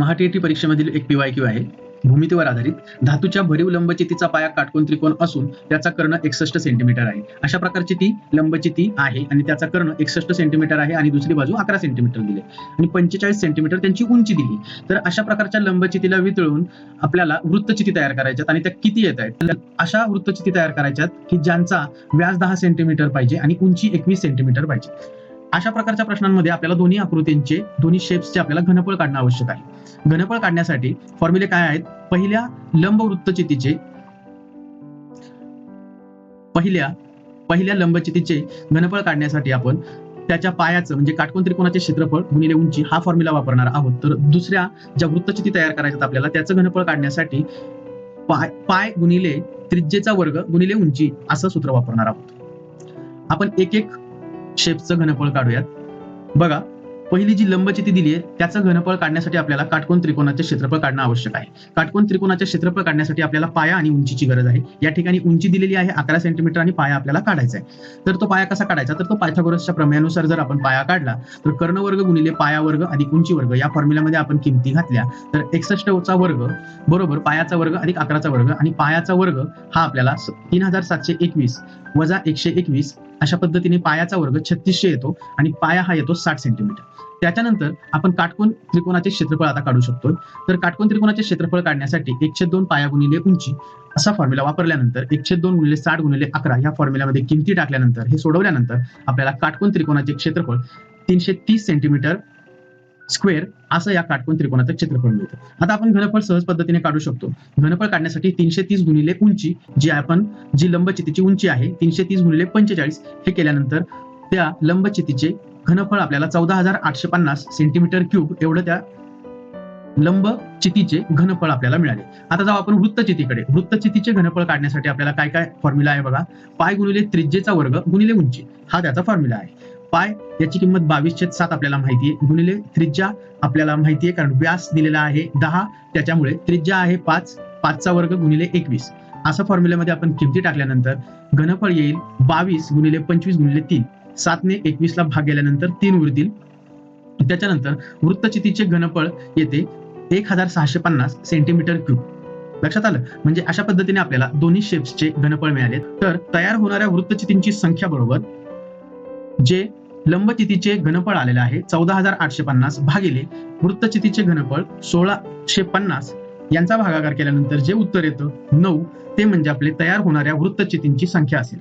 महाटीटी परीक्षेमधील एक पीवाय आहे. भूमितीवर आधारित. धातूच्या भरीव लंबचितीचा पाया काटकोन त्रिकोण असून त्याचा कर्ण एकसष्ट सेंटीमीटर आहे. अशा प्रकारची ती लंबचिती आहे आणि त्याचा कर्ण एकसष्ट सेंटीमीटर आहे आणि दुसरी बाजू अकरा सेंटीमीटर दिली आणि पंचेचाळीस सेंटीमीटर त्यांची उंची दिली तर अशा प्रकारच्या लंबचितीला वितळून आपल्याला वृत्तचिती तयार करायच्यात आणि त्या किती येत आहेत? अशा वृत्तचिती तयार करायच्यात की ज्यांचा व्यास दहा सेंटीमीटर पाहिजे आणि उंची एकवीस सेंटीमीटर पाहिजे. अशा प्रकारच्या प्रश्नांमध्ये आपल्याला दोन्ही आकृतींचे दोन्ही शेप्सचे आपल्याला घनफळ काढणं आवश्यक आहे. घनफळ काढण्यासाठी फॉर्म्युले काय आहेत? पहिल्या लंब वृत्तचितीचे पहिल्या पहिल्या लंबचितीचे घनफळ काढण्यासाठी आपण त्याच्या पायाचं म्हणजे काटकोन त्रिकोणाचे क्षेत्रफळ गुणिले उंची हा फॉर्म्युला वापरणार आहोत. तर दुसऱ्या ज्या वृत्तचिती तयार करायच्यात आपल्याला त्याचं घनफळ काढण्यासाठी पाय पाय गुणिले त्रिज्येचा वर्ग गुणिले उंची असं सूत्र वापरणार आहोत. आपण एक एक शेपचं घनफळ काढूयात. बघा पहिली जी लंबचिती दिली आहे त्याचं घनफळ काढण्यासाठी आपल्याला काटकोन त्रिकोणाचे क्षेत्रफळ काढणं आवश्यक आहे. काटकोन त्रिकोणाचे क्षेत्रफळ काढण्यासाठी आपल्याला पाया आणि उंचीची गरज आहे. या ठिकाणी उंची दिलेली आहे अकरा सेंटीमीटर आणि पाया आपल्याला काढायचा आहे. तर तो पाया कसा काढायचा? तर तो पायथागोरसच्या प्रमेयानुसार जर आपण पाया काढला तर कर्णवर्ग गुणिले पाया वर्ग अधिक उंची वर्ग या फॉर्म्युल्यामध्ये आपण किमती घातल्या. तर एकसष्टचा वर्ग बरोबर पायाचा वर्ग अधिक अकराचा वर्ग आणि पायाचा वर्ग हा आपल्याला तीन हजार सातशे एकवीस वजा एकशे एकवीस अशा पद्धतीने पायाचा वर्ग छत्तीसशे येतो आणि पाया हा येतो साठ सेंटीमीटर त्याच्यानंतर आपण काटकोन त्रिकोणाचे क्षेत्रफळ आता काढू शकतो. तर काटकोन त्रिकोणाचे क्षेत्रफळ काढण्यासाठी एकशे दोन पाया गुणिले उंची असा फॉर्म्युला वापरल्यानंतर एकशे दोन गुणिले साठ गुणिले अकरा या फॉर्म्युल्यामध्ये किमती टाकल्यानंतर हे सोडवल्यानंतर आपल्याला काटकोन त्रिकोणाचे क्षेत्रफळ तीनशे तीस सेंटीमीटर स्क्वेअर असं या काटकोन त्रिकोणाचं क्षेत्रफळ मिळतं. आता आपण घनफळ सहज पद्धतीने काढू शकतो. घनफळ काढण्यासाठी तीनशे तीस गुणिले उंची जी आपण जी लंबचितीची उंची आहे तीनशे तीस गुणिले पंचेचाळीस हे केल्यानंतर त्या लंबचितीचे घनफळ आपल्याला चौदा हजार आठशे पन्नास सेंटीमीटर क्यूब एवढं त्या लंब चितीचे घनफळ आपल्याला मिळाले. आता जाऊ आपण वृत्तचितीकडे. वृत्तचितीचे घनफळ काढण्यासाठी आपल्याला काय काय फॉर्म्युला आहे बघा. पाय गुणिले त्रिज्येचा वर्ग गुणिले उंची. हा त्याचा फॉर्म्युला आहे. पाय याची किंमत बावीस छेद सात आपल्याला माहिती आहे. गुणिले त्रिज्या आपल्याला माहिती आहे कारण व्यास दिलेला आहे दहा. त्याच्यामुळे त्रिज्या आहे पाच पाचचा वर्ग गुणिले एकवीस. असा फॉर्म्युल्यामध्ये आपण किमती टाकल्यानंतर घनफळ येईल बावीस गुणिले पंचवीस गुणिले तीन. सातने एकवीसला भाग गेल्यानंतर तीन उरतील. त्याच्यानंतर वृत्तचितीचे घनफळ येते एक हजार सहाशे पन्नास सेंटीमीटर क्यूब लक्षात आलं? म्हणजे अशा पद्धतीने आपल्याला दोन्ही शेप्सचे घनफळ मिळाले तर तयार होणाऱ्या वृत्तचितींची संख्या बरोबर जे लंबचितीचे घनफळ आलेले आहे. चौदा हजार आठशे पन्नास भागिले वृत्तचितीचे घनफळ सोळाशे पन्नास. यांचा भागाकार केल्यानंतर जे उत्तर येतं नऊ ते म्हणजे आपले तयार होणाऱ्या वृत्तचितींची संख्या असेल.